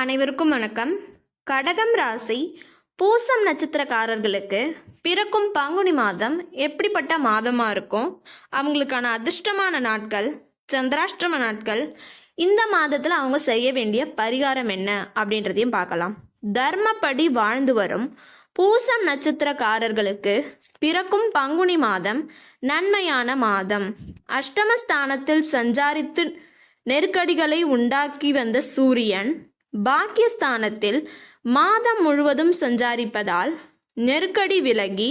அனைவருக்கும் வணக்கம். கடகம் ராசி பூசம் நட்சத்திரக்காரர்களுக்கு பிறக்கும் பங்குனி மாதம் எப்படிப்பட்ட மாதமாக இருக்கும்? அவங்களுக்கான அதிர்ஷ்டமான நாட்கள் சந்திராஷ்டம நாட்கள் இந்த மாதத்தில் அவங்க செய்ய வேண்டிய பரிகாரம் என்ன அப்படின்றதையும் பார்க்கலாம். தர்மப்படி வாழ்ந்து வரும் பூசம் நட்சத்திரக்காரர்களுக்கு பிறக்கும் பங்குனி மாதம் நன்மையான மாதம். அஷ்டமஸ்தானத்தில் சஞ்சாரித்து நெருக்கடிகளை உண்டாக்கி வந்த சூரியன் பாக்கியஸ்தானத்தில் மாதம் முழுவதும் சஞ்சாரிப்பதால் நெருக்கடி விலகி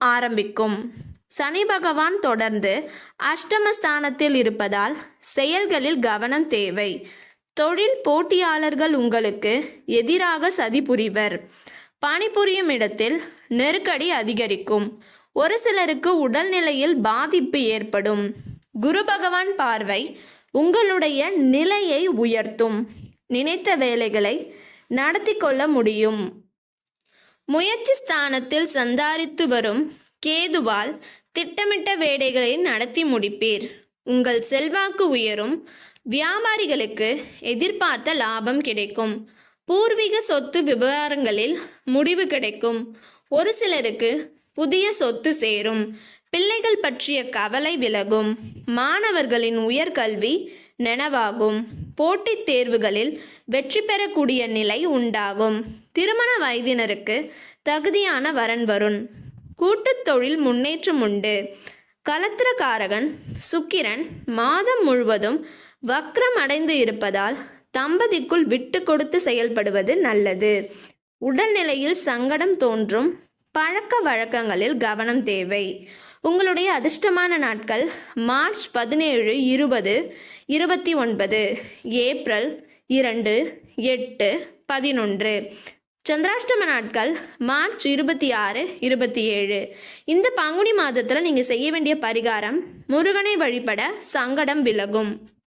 ஆரம்பிக்கும். சனி பகவான் தொடர்ந்து அஷ்டமஸ்தானத்தில் இருப்பதால் செயல்களில் கவனம் தேவை. தொழில் போட்டியாளர்கள் உங்களுக்கு எதிராக சதி புரிவர். பணிபுரியும் இடத்தில் நெருக்கடி அதிகரிக்கும். ஒரு சிலருக்கு உடல்நிலையில் பாதிப்பு ஏற்படும். குரு பகவான் பார்வை உங்களுடைய நிலையை உயர்த்தும். நினைத்த வேலைகளை நடத்தி கொள்ள முடியும். முயற்சி ஸ்தானத்தில் சந்தாரித்து வரும் கேதுவால் திட்டமிட்ட வேலைகளை நடத்தி முடிப்பீர். உங்கள் செல்வாக்கு உயரும். வியாபாரிகளுக்கு எதிர்பார்த்த லாபம் கிடைக்கும். பூர்வீக சொத்து விவகாரங்களில் முடிவு கிடைக்கும். ஒரு சிலருக்கு புதிய சொத்து சேரும். பிள்ளைகள் பற்றிய கவலை விலகும். மாணவர்களின் உயர்கல்வி நனவாகும். போட்டித் தேர்வுகளில் வெற்றி பெறக்கூடிய நிலை உண்டாகும். திருமண வயதினருக்கு தகுதியான வரன் வரும் கூட்டுத் தொழில் முன்னேற்றம் உண்டு. கலத்திரக்காரகன் சுக்கிரன் மாதம் முழுவதும் வக்ரம் அடைந்து இருப்பதால் தம்பதிக்குள் விட்டு கொடுத்து செயல்படுவது நல்லது. உடல்நிலையில் சங்கடம் தோன்றும். பழக்க வழக்கங்களில் கவனம் தேவை. உங்களுடைய அதிர்ஷ்டமான நாட்கள் மார்ச் பதினேழு இருபது இருபத்தி ஒன்பது ஏப்ரல் இரண்டு எட்டு பதினொன்று. சந்திராஷ்டம நாட்கள் மார்ச் இருபத்தி ஆறு இருபத்தி ஏழு. இந்த பங்குனி மாதத்தில் நீங்கள் செய்ய வேண்டிய பரிகாரம் முருகனை வழிபட சங்கடம் விலகும்.